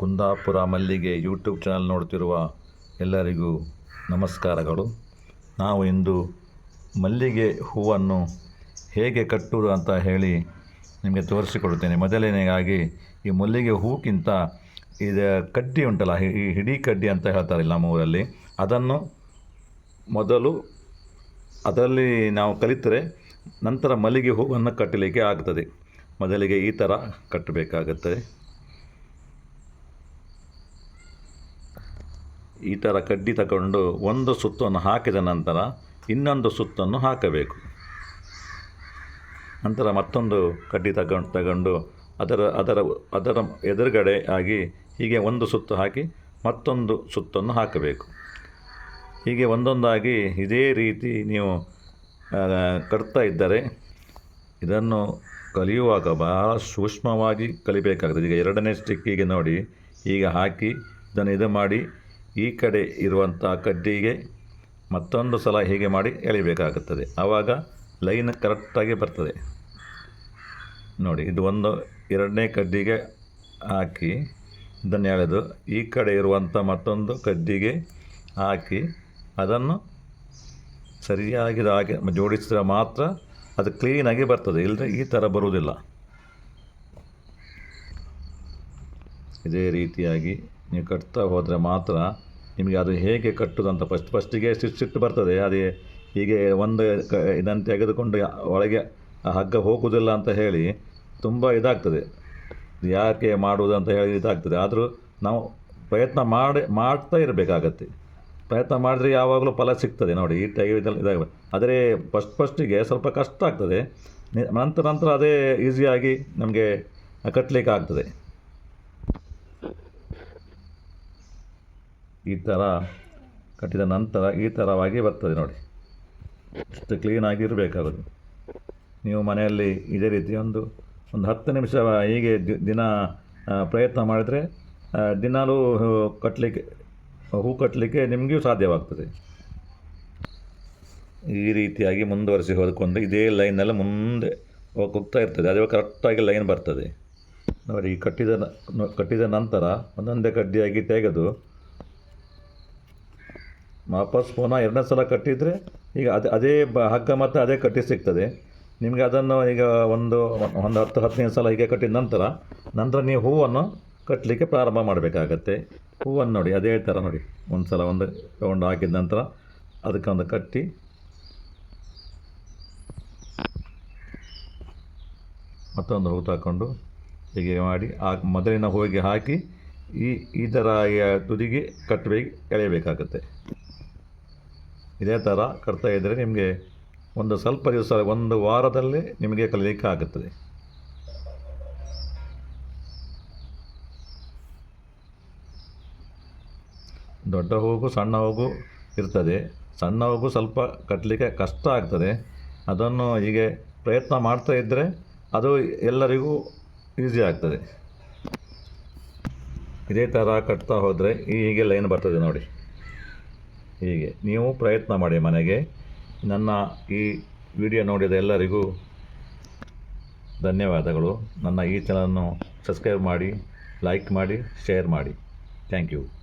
ಕುಂದಾಪುರ ಮಲ್ಲಿಗೆ YouTube channel ನೋಡ್ತಿರುವ ಎಲ್ಲರಿಗೂ ನಮಸ್ಕಾರಗಳು. ನಾವು ಇಂದು ಮಲ್ಲಿಗೆ ಹೂವನ್ನು ಹೇಗೆ ಕಟ್ಟುವುದು ಅಂತ ಹೇಳಿ ನಿಮಗೆ ತೋರಿಸಿಕೊಡುತ್ತೇನೆ. ಮೊದಲನೆಯಾಗಿ ಈ ಮಲ್ಲಿಗೆ ಹೂಕ್ಕಿಂತ ಇದು ಕಡ್ಡಿ ಉಂಟಲ್ಲ ಈ ಹಿಡಿ ಕಡ್ಡಿ ಅಂತ ಹೇಳ್ತಾರೆ ನಮ್ಮ ಊರಲ್ಲಿ. ಅದನ್ನು ಮೊದಲು ಅದರಲ್ಲಿ ನಾವು ಕಲಿತರೆ ನಂತರ ಮಲ್ಲಿಗೆ ಹೂವನ್ನು ಕಟ್ಟಲಿಕ್ಕೆ ಆಗ್ತದೆ. ಮೊದಲಿಗೆ ಈ ಥರ ಕಟ್ಟಬೇಕಾಗುತ್ತದೆ ಈ ಥರ ಕಡ್ಡಿ ತಗೊಂಡು ಒಂದು ಸುತ್ತನ್ನು ಹಾಕಿದ ನಂತರ ಇನ್ನೊಂದು ಸುತ್ತನ್ನು ಹಾಕಬೇಕು. ನಂತರ ಮತ್ತೊಂದು ಕಡ್ಡಿ ತಗೊಂಡು ತಗೊಂಡು ಅದರ ಅದರ ಅದರ ಎದುರುಗಡೆ ಆಗಿ ಹೀಗೆ ಒಂದು ಸುತ್ತು ಹಾಕಿ ಮತ್ತೊಂದು ಸುತ್ತನ್ನು ಹಾಕಬೇಕು. ಹೀಗೆ ಒಂದೊಂದಾಗಿ ಇದೇ ರೀತಿ ನೀವು ಕಟ್ತಾ ಇದ್ದರೆ ಇದನ್ನು ಕಲಿಯುವಾಗ ಬಹಳ ಸೂಕ್ಷ್ಮವಾಗಿ ಕಲಿಬೇಕಾಗ್ತದೆ. ಈಗ ಎರಡನೇ ಸ್ಟಿಕ್ಕಿಗೆ ನೋಡಿ, ಈಗ ಹಾಕಿ ಇದನ್ನು ಇದು ಮಾಡಿ ಈ ಕಡೆ ಇರುವಂಥ ಕಡ್ಡಿಗೆ ಮತ್ತೊಂದು ಸಲ ಹೀಗೆ ಮಾಡಿ ಎಳಿಬೇಕಾಗುತ್ತದೆ. ಆವಾಗ ಲೈನ್ ಕರೆಕ್ಟಾಗಿ ಬರ್ತದೆ. ನೋಡಿ, ಇದು ಒಂದು ಎರಡನೇ ಕಡ್ಡಿಗೆ ಹಾಕಿ ಇದನ್ನು ಎಳೆದು ಈ ಕಡೆ ಇರುವಂಥ ಮತ್ತೊಂದು ಕಡ್ಡಿಗೆ ಹಾಕಿ ಅದನ್ನು ಸರಿಯಾಗಿ ಹಾಗೆ ಜೋಡಿಸಿದ್ರೆ ಮಾತ್ರ ಅದು ಕ್ಲೀನಾಗಿ ಬರ್ತದೆ. ಇಲ್ಲದೆ ಈ ಥರ ಬರುವುದಿಲ್ಲ. ಇದೇ ರೀತಿಯಾಗಿ ನೀವು ಕಟ್ತಾ ಹೋದರೆ ಮಾತ್ರ ನಿಮಗೆ ಅದು ಹೇಗೆ ಕಟ್ಟುದಂತ ಫಸ್ಟ್ ಫಸ್ಟಿಗೆ ಸಿಟ್ಟು ಸಿಟ್ಟು ಬರ್ತದೆ. ಅದೇ ಹೀಗೆ ಒಂದು ಕ ಇದನ್ನು ತೆಗೆದುಕೊಂಡು ಒಳಗೆ ಹಗ್ಗ ಹೋಗುವುದಿಲ್ಲ ಅಂತ ಹೇಳಿ ತುಂಬ ಇದಾಗ್ತದೆ. ಯಾಕೆ ಮಾಡುವುದು ಅಂತ ಹೇಳಿ ಇದಾಗ್ತದೆ. ಆದರೂ ನಾವು ಪ್ರಯತ್ನ ಮಾಡಿ, ಮಾಡ್ತಾ ಇರಬೇಕಾಗತ್ತೆ. ಪ್ರಯತ್ನ ಮಾಡಿದ್ರೆ ಯಾವಾಗಲೂ ಫಲ ಸಿಗ್ತದೆ. ನೋಡಿ, ಈ ಟೈದಲ್ಲಿ ಇದಾಗ ಆದರೆ ಫಸ್ಟ್ ಫಸ್ಟಿಗೆ ಸ್ವಲ್ಪ ಕಷ್ಟ ಆಗ್ತದೆ. ನಂತರ ನಂತರ ಅದೇ ಈಸಿಯಾಗಿ ನಮಗೆ ಕಟ್ಟಲಿಕ್ಕೆ ಆಗ್ತದೆ ಈ ಥರ ಕಟ್ಟಿದ ನಂತರ ಈ ಥರವಾಗಿ ಬರ್ತದೆ ನೋಡಿ. ಇಷ್ಟು ಕ್ಲೀನಾಗಿ ಇರಬೇಕಾಗೋದು ನೀವು ಮನೆಯಲ್ಲಿ ಇದೇ ರೀತಿ ಒಂದು ಒಂದು ಹತ್ತು ನಿಮಿಷ ಹೀಗೆ ದಿನ ಪ್ರಯತ್ನ ಮಾಡಿದರೆ ದಿನಾಲೂ ಕಟ್ಟಲಿಕ್ಕೆ ಹೂ ಕಟ್ಟಲಿಕ್ಕೆ ನಿಮಗೂ ಸಾಧ್ಯವಾಗ್ತದೆ. ಈ ರೀತಿಯಾಗಿ ಮುಂದುವರಿಸಿ ಹೋದಕೊಂಡು ಇದೇ ಲೈನಲ್ಲಿ ಮುಂದೆ ಹೋಗ್- ಹೋಗ್ತಾ ಇರ್ತದೆ. ಅದೇ ಕರೆಕ್ಟಾಗಿ ಲೈನ್ ಬರ್ತದೆ. ನೋಡಿ ಕಟ್ಟಿದ ಕಟ್ಟಿದ ನಂತರ ಒಂದೊಂದೇ ಕಡ್ಡಿಯಾಗಿ ತೆಗೆದು ವಾಪಸ್ ಪುನಃ ಎರಡನೇ ಸಲ ಕಟ್ಟಿದರೆ ಈಗ ಅದೇ ಅದೇ ಬ, ಹಗ್ಗ ಮತ್ತು ಅದೇ ಕಟ್ಟಿ ಸಿಗ್ತದೆ. ನಿಮಗೆ ಅದನ್ನು ಈಗ ಒಂದು ಒಂದು ಹತ್ತು, ಹದಿನೈದು ಸಲ ಹೀಗೆ ಕಟ್ಟಿದ ನಂತರ ನಂತರ ನೀವು ಹೂವನ್ನು ಕಟ್ಟಲಿಕ್ಕೆ ಪ್ರಾರಂಭ ಮಾಡಬೇಕಾಗತ್ತೆ. ಹೂವನ್ನು ನೋಡಿ, ಅದೇ ಥರ ನೋಡಿ. ಒಂದು ಸಲ ಒಂದು ರೌಂಡ್ ಹಾಕಿದ ನಂತರ ಅದಕ್ಕೆ ಒಂದು ಕಟ್ಟಿ. ಮತ್ತೊಂದು ಹೂ ತಗೊಂಡು ಹೀಗೆ ಮಾಡಿ, ಆ ಮೊದಲಿನ ಹೂವಿಗೆ ಹಾಕಿ ಈ ಈ ಥರ ತುದಿಗೆ ಕಟ್ಟಬೇಕು ಎಳೆಯಬೇಕಾಗತ್ತೆ. ಇದೇ ಥರ ಕಟ್ತಾ ಇದ್ದರೆ ನಿಮಗೆ ಒಂದು ಸ್ವಲ್ಪ ದಿವಸ, ಒಂದು ವಾರದಲ್ಲಿ ನಿಮಗೆ ಕಲಿಯಲಿಕ್ಕೆ ಆಗುತ್ತದೆ. ದೊಡ್ಡ ಹೋಗು, ಸಣ್ಣ ಹೋಗು ಇರ್ತದೆ. ಸಣ್ಣ ಹೋಗು ಸ್ವಲ್ಪ ಕಟ್ಟಲಿಕ್ಕೆ ಕಷ್ಟ ಆಗ್ತದೆ. ಅದನ್ನು ಹೀಗೆ ಪ್ರಯತ್ನ ಮಾಡ್ತಾ ಇದ್ದರೆ ಅದು ಎಲ್ಲರಿಗೂ ಈಸಿ ಆಗ್ತದೆ. ಇದೇ ಥರ ಕಟ್ತಾ ಹೋದರೆ ಹೀಗೆ ಲೈನ್ ಬರ್ತದೆ ನೋಡಿ. ಹೀಗೆ. ನೀವು ಪ್ರಯತ್ನ ಮಾಡಿ ಮನೆಗೆ. ನನ್ನ ಈ ವಿಡಿಯೋ ನೋಡಿದ ಎಲ್ಲರಿಗೂ ಧನ್ಯವಾದಗಳು. ನನ್ನ ಈ ಚಾನಲನ್ನು ಸಬ್ಸ್ಕ್ರೈಬ್ ಮಾಡಿ ಲೈಕ್ ಮಾಡಿ ಶೇರ್ ಮಾಡಿ. Thank you